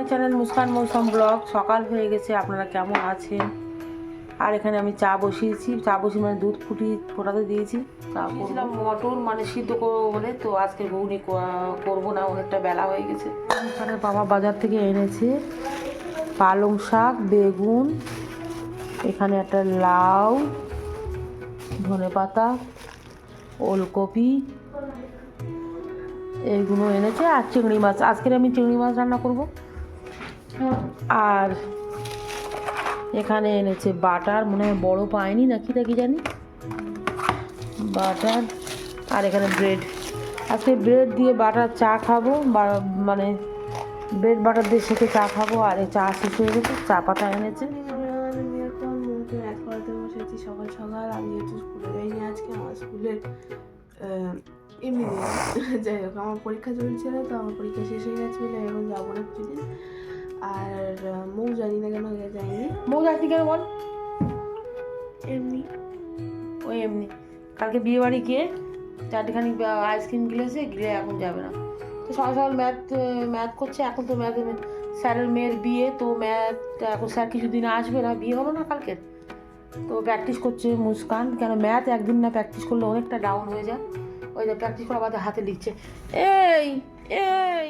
My channel Muskan মৌসুম blog. সকাল হয়ে গেছে আপনারা কেমন আছেন? আর এখানে আমি চা বসিয়েছি। চা বসিয়ে মানে দুধ ফুটি ফোটাতে দিয়েছি। চা করলাম মটর মানে সিদ্ধ করব বলে। তো আজকে ঘুগনি করব না অনেকটা বেলা হয়ে গেছে। এখানে বাবা বাজার থেকে এনেছে পালং শাক বেগুন এখানে একটা লাউ ধনে পাতা ওলকপি এইগুলো এনেছে। আর চিংড়ি মাছ। আজকের আমি চিংড়ি মাছ রান্না করব। আর এখানে এনেছে বাটার, মনে হয় বড়ো পায়নি নাকি তা কি জানি? বাটার আর এখানে ব্রেড। আজকে ব্রেড দিয়ে বাটার চা খাব মানে ব্রেড বাটার দিয়ে সেকে চা খাব, আর এই চা শেষ হয়ে গেছে, চা পাতা এনেছে। সকাল সকাল, আমি যেহেতু স্কুলে যাইনি আজকে, আমার স্কুলের এমনি যাই হোক, আমার পরীক্ষা চলছিল, তো আমার পরীক্ষা শেষ হয়ে গেছে বলে এখন যাব না কিছুদিন। আর মৌ জানি না কেন আগে যাইনি মৌ যাচ্ছি কেন বল? এমনি। ওই এমনি। কালকে বিয়ে বাড়ি গিয়ে চারটেখানি আইসক্রিম গিলেছে গিলে এখন যাবে না। তো সকাল সকাল ম্যাথ ম্যাথ করছে এখন তো ম্যাথ স্যারের মেয়ের বিয়ে তো ম্যাথ এখন স্যার কিছুদিন আসবে না বিয়ে হলো না কালকে। তো প্র্যাকটিস করছে মুস্কান কেন ম্যাথ একদিন না প্র্যাকটিস করলে অনেকটা ডাউন হয়ে যায়। ওই যে প্র্যাকটিস করা বাদে হাতে লিখছে এই এই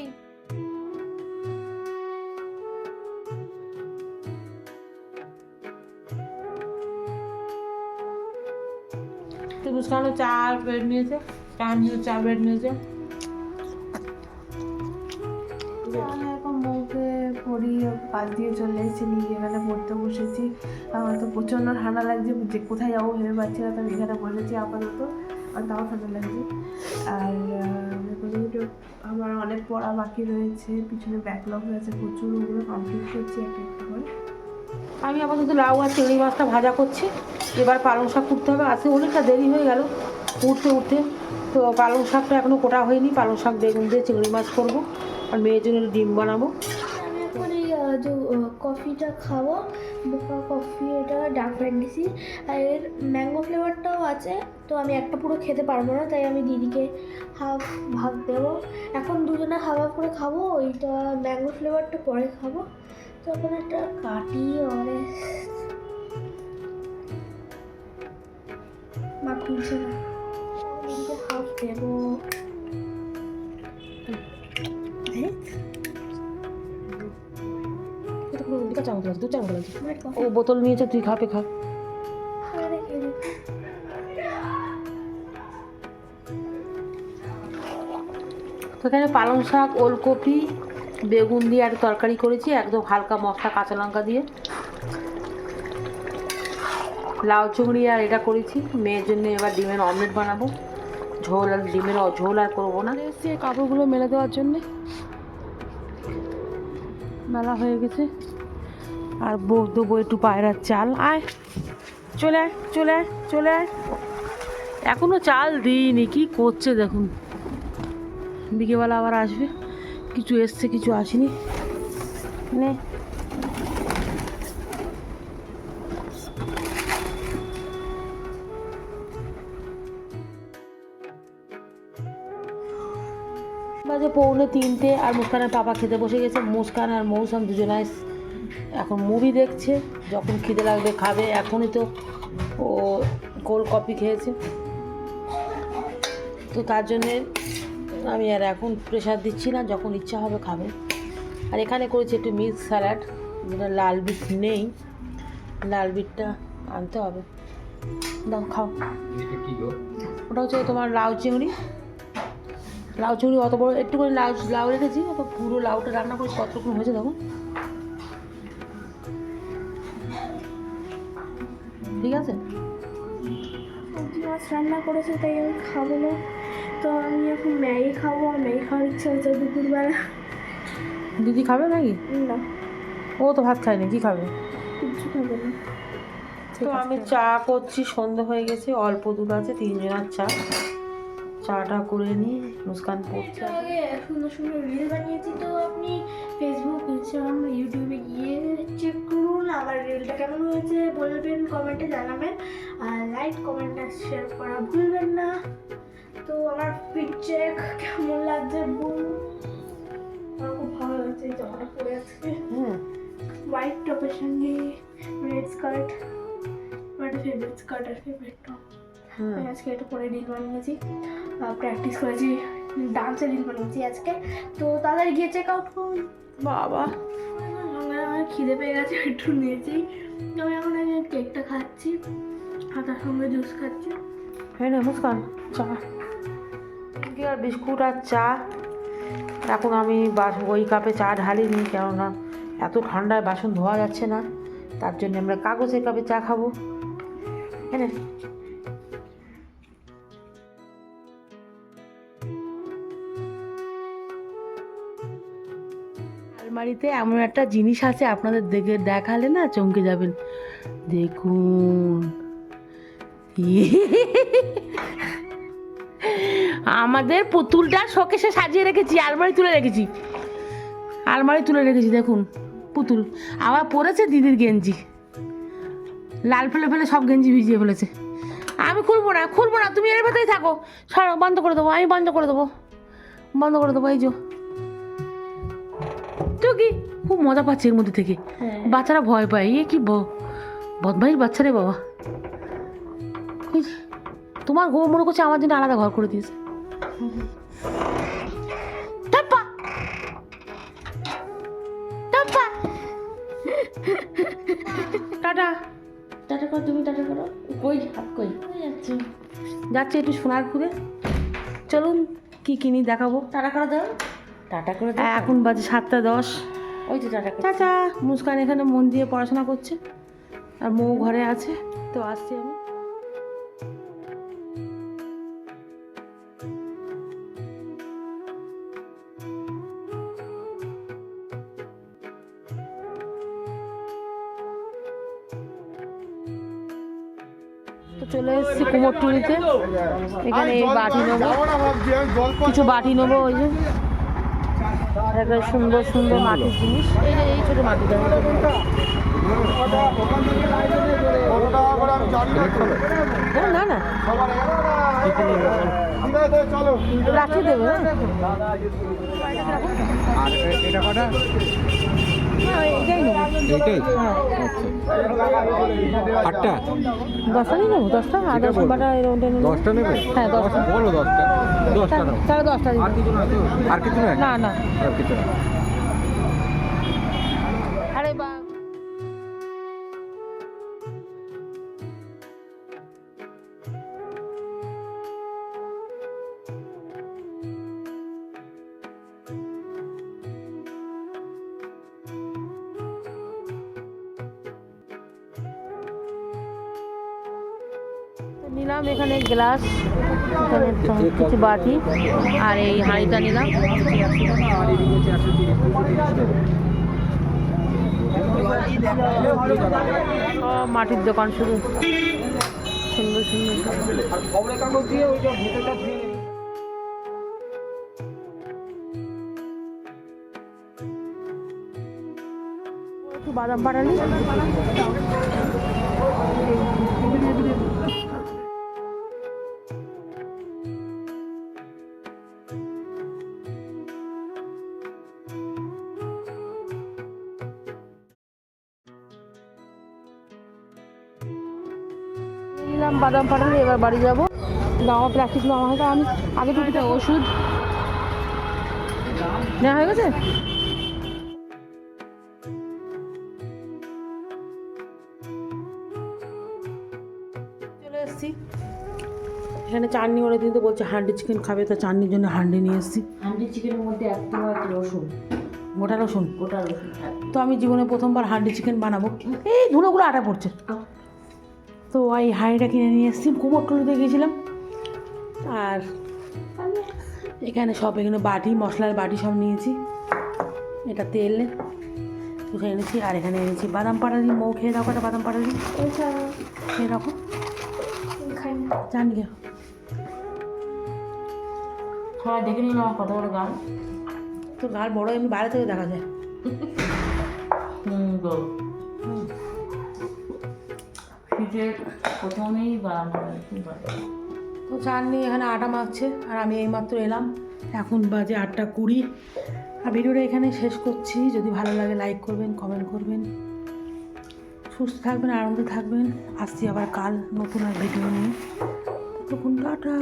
মুস্কানও চা ব্রেড নিয়েছে? কাহানিও চা ব্রেড নিয়েছে? মৌকে পড়ি পাশ দিয়ে চলে এসেছি, নিয়ে পড়তে বসেছি। আমার প্রচণ্ড ঠান্ডা লাগছে, যে কোথায় যাব ভেবে পাচ্ছি না আপাতত তাও ঠান্ডা লাগছে। আর আমার অনেক পড়া বাকি রয়েছে, পিছনে ব্যাকলগ হয়েছে প্রচুর, ওগুলো কমপ্লিট করছি একটা একটা করে। আমি আপাতত লাউ আর চিংড়ি মাছটা ভাজা করছি। এবার পালং শাক কুটতে হবে। আজকে অনেকটা দেরি হয়ে গেল উঠতে উঠতে। তো পালং শাকটা এখনও কোটা হয়নি। পালং শাক বেগুন দিয়ে চিংড়ি মাছ করব। আর মেয়ের জন্য ডিম বানাবো। আমি এখন এই যে কফিটা খাব, বোকা কফি এটা ডার্ক ফ্যান্টাসি আর এর ম্যাঙ্গো ফ্লেভারটাও আছে, তো আমি একটা পুরো খেতে পারব না, তাই আমি দিদিকে হাফ ভাগ দেবো। এখন দুজনে হাফ হাফ করে খাব, ওইটা ম্যাঙ্গো ফ্লেভারটা পরে খাব। তো এখন একটা কাটি অরেঞ্জ মা খুলছে না। হাফ দেবো। দু চামচ লাগছে ও বোতল নিয়েছে তুই খাপে খা তো এখানে পালং শাক ওলকপি বেগুন দিয়ে আর তরকারি করেছি, একদম হালকা মশলা, কাঁচা লঙ্কা দিয়ে। লাউ চিংড়ি আর এটা করেছি। মেয়ের জন্য এবার ডিমের অমলেট বানাবো। ঝোল আর ডিমের ঝোল আর করব না। এসছে কাপড়গুলো মেলে দেওয়ার জন্যে। মেলা হয়ে গেছে। আর বউ দেবো একটু পায়রার চাল। আয়, চলে আয় চলে আয় চলে আয়। এখনও চাল দিইনি, কি করছে দেখুন। বিকেবেলা আবার আসবে। কিছু এসছে, কিছু আসেনি। নে। বাজে পৌনে তিনটে আর মুস্কানের পাপা খেতে বসে গেছে। মুস্কান আর মৌসাম দুজনায় এখন মুভি দেখছে, যখন খিদে লাগবে খাবে। এখনই তো ও কোল্ড কফি খেয়েছে। তো তার জন্যে আমি আর এখন প্রেশার দিচ্ছি না যখন ইচ্ছা হবে খাবে। আর এখানে করেছি একটু মিক্স স্যালাড যেটা লাল বিট নেই। লাল বিটটা আনতে হবে। দাও খাও। ওটা হচ্ছে তোমার লাউ চিংড়ি। লাউ চিংড়ি অত বড় একটু করে লাউ লাউ রেখেছি অত পুরো লাউটা রান্না করে কতটুকু হয়েছে দেখো। ঠিক আছে? রান্না করেছে তাই আমি খাব না। তো আমি এখন ম্যাগি খাব ম্যাগি খাওয়ার ইচ্ছা হচ্ছে দুপুরবেলা। দিদি খাবে নাকি না। ও তো ভাত খায়নি কি খাবে? কিচ্ছু খাব না। তো আমি চা করছি সন্ধে হয়ে গেছে অল্প দুধ আছে তিনজনের চা। চাটা করে নিই মুস্কান পড়ছে। আগে সুন্দর সুন্দর রিল বানিয়েছি তো আপনি ফেসবুক ইনস্টাগ্রাম ইউটিউবে গিয়ে চেক করুন আমার রিলটা কেমন হয়েছে বলবেন কমেন্টে জানাবেন। আর লাইক কমেন্ট আর শেয়ার করা ভুলবেন না। তো আমার পিকচার কেমন লাগছে বলুন? আমার খুব ভালো লাগছে এই জামাটা পরে আজকে। হ্যাঁ হোয়াইট টপের সঙ্গে রেড স্কার্ট আমার ফেভারিট স্কার্ট আর ফেভারিট টপ আমি আজকে এটা পরে রিল বানিয়েছি প্র্যাকটিস করেছি ডান্সের রিল বানিয়েছি আজকে। তো তাড়াতাড়ি গিয়ে চেক আউট করুন। বাবা। আমার খিদে পেয়ে গেছে একটু নিয়েছি। আমি এখন কেকটা খাচ্ছি আর তার সঙ্গে জুস খাচ্ছি। হ্যাঁ রে মুস্কান চা। কি আর বিস্কুট আর চা? এখন আমি বাস, ওই কাপে চা ঢালিনি, কেননা এত ঠান্ডায় বাসন ধোয়া যাচ্ছে না। তার জন্য আমরা কাগজের কাপে চা খাব। হ্যাঁ? আলমারিতে এমন একটা জিনিস আছে, আপনাদের দেখে দেখালে না চমকে যাবেন। দেখুন। আমাদের পুতুলটা শোকেসে সাজিয়ে রেখেছি আলমারি তুলে রেখেছি। আলমারি তুলে রেখেছি দেখুন পুতুল। আবার পরেছে দিদির গেঞ্জি। লাল ফেলে ফেলে সব গেঞ্জি ভিজিয়ে ফেলেছে। আমি খুলবো না খুলবো না তুমি এর ভেতরেই থাকো। সরো বন্ধ করে দেবো আমি বন্ধ করে দেবো। বন্ধ করে দেবো এই যে। তো কি? খুব মজা পাচ্ছে এর মধ্যে থেকে। বাচ্চারা ভয় পায় এ কি ব- বদমাইশ বাচ্চারে বাবা। তোমার গো মনে করছে আমার জন্য আলাদা ঘর করে দিয়েছে। টাটা। টাটা করো তুমি টাটা করো। কই হাত কই? যাচ্ছি যাচ্ছে একটু সোনারপুরে। চলুন কি কিনি দেখাবো। টাটা করে দাও টাটা করে দাও। এখন বাজে সাতটা দশ। ওই তো টাটা চাচা মুস্কান এখানে মন দিয়ে পড়াশোনা করছে। আর মৌ ঘরে আছে তো আসছি আমি। চলে এসেছি কুমোরটুলিতে এখানে এই বাটি নেব। কিছু বাটি নেব ওই যে। একটা সুন্দর সুন্দর মাটির জিনিস। এই যে এই ছোট মাটিটা। ও, না না। রাখি দেবে হ্যাঁ? আর এটা কটা? এইটাই? হ্যাঁ আটটা? দশটা নিয়ে নেব দশটা? আর দশ এরকমটা দশটা নেবে? হ্যাঁ, দশটা। বলো দশটা। দশটা সাড়ে দশটা আর কিছু না? না না। আর কিছু না। নিলাম এখানে গ্লাস, এখানে কিছু বাটি আর এই হাঁড়িটা নিলাম। মাটির দোকান শুরু। সুন্দর সুন্দর বাদাম পাঠালি বাদাম পাঠালি এবার বাড়ি যাব। দামা প্র্যাকটিস নেওয়া হয়তো আমি আগে টুকিটা ওষুধ নেওয়া হয়ে গেছে? চলে এসেছি। এখানে চাটনি ওরা দিন তো বলছে হান্ডি চিকেন খাবে তো চাটনির জন্য হান্ডি নিয়ে এসেছি। হান্ডি চিকেনের মধ্যে রসুন। গোটা রসুন? গোটা রসুন তো আমি জীবনে প্রথমবার হান্ডি চিকেন বানাবো। এই ধুলোগুলো আটা পড়ছে। তো ওই হাঁড়িটা কিনে নিয়ে এসেছি কুমোরটুলিতে গিয়েছিলাম। আর এখানে সব এখানে বাটি মশলার বাটি সব নিয়েছি। এটা তেল এনেছি আর এখানে এনেছি বাদাম পাটালি। মৌ খেয়ে রাখো একটা বাদাম পাটালি? এছাড়া খেয়ে রাখো খাই না। জানি সবাই দেখে নিলাম আমার কত বড় গান। তো গাল বড় এমনি বাইরে থেকে দেখা যায়। হুম গো প্রথমেই তো চান নিয়ে এখানে আটা মাখছে, আর আমি এইমাত্র এলাম। এখন বাজে আটটা কুড়ি। আর ভিডিওটা এখানে শেষ করছি। যদি ভালো লাগে লাইক করবেন, কমেন্ট করবেন। সুস্থ থাকবেন, আনন্দে থাকবেন। আসছি আবার কাল নতুন আর ভিডিও নিয়ে। তখন টাটা।